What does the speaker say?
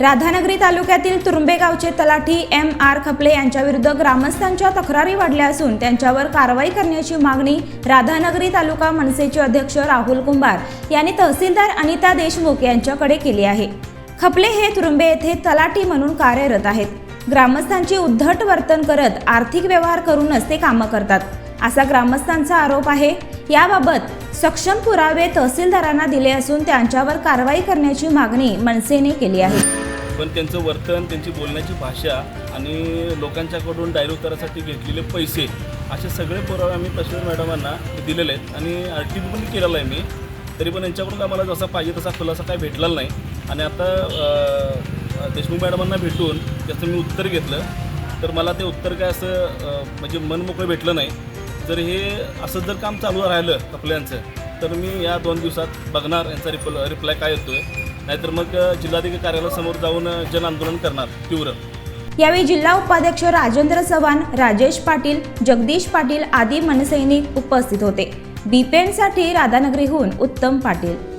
राधानगरी तालुक्यातील तुरुंबे गावचे तलाठी एम आर खपले यांच्याविरुद्ध ग्रामस्थांच्या तक्रारी वाढल्या असून त्यांच्यावर कारवाई करण्याची मागणी राधानगरी तालुका मनसेचे अध्यक्ष राहुल कुंभार यांनी तहसीलदार अनिता देशमुख यांच्याकडे केली आहे. खपले हे तुरुंबे येथे तलाठी म्हणून कार्यरत आहेत. ग्रामस्थांची उद्धट वर्तन करत आर्थिक व्यवहार करूनच ते कामं करतात. असा ग्रामस्थांचा आरोप आहे. याबाबत सक्षम पुरावे तहसीलदारांना दिले असून त्यांच्यावर कारवाई करण्याची मागणी मनसेने केली आहे. पण त्यांचं वर्तन त्यांची बोलण्याची भाषा आणि लोकांच्याकडून डायव्हर्ट करायसाठी घेतलेले पैसे असे सगळे पुरावे आम्ही तहसील मॅडमांना दिलेले आहेत आणि आर टी पी पण केलेला आहे मी. तरी पण यांच्याकडून आम्हाला जसा पाहिजे तसा खुलासा काय भेटलेला नाही. आणि आता देशमुख मॅडमांना भेटून त्याचं मी उत्तर घेतलं. तर मला ते उत्तर काय असं म्हणजे म्हणजे मनमोकळं भेटलं नाही. जर हे असं जर काम चालू राहिलं कपल्यांचं तर मी या दोन दिवसात बघणार यांचा रिप्ल रिप्लाय काय येतोय नाहीतर मग अ, जिल्हाधिकारी कार्यालयासमोर जाऊन जन आंदोलन करणार तीव्र. यावेळी जिल्हा उपाध्यक्ष राजेंद्र चव्हाण राजेश पाटील जगदीश पाटील आदी मनसैनिक उपस्थित होते. बीपीएनसाठी राधानगरीहून उत्तम पाटील.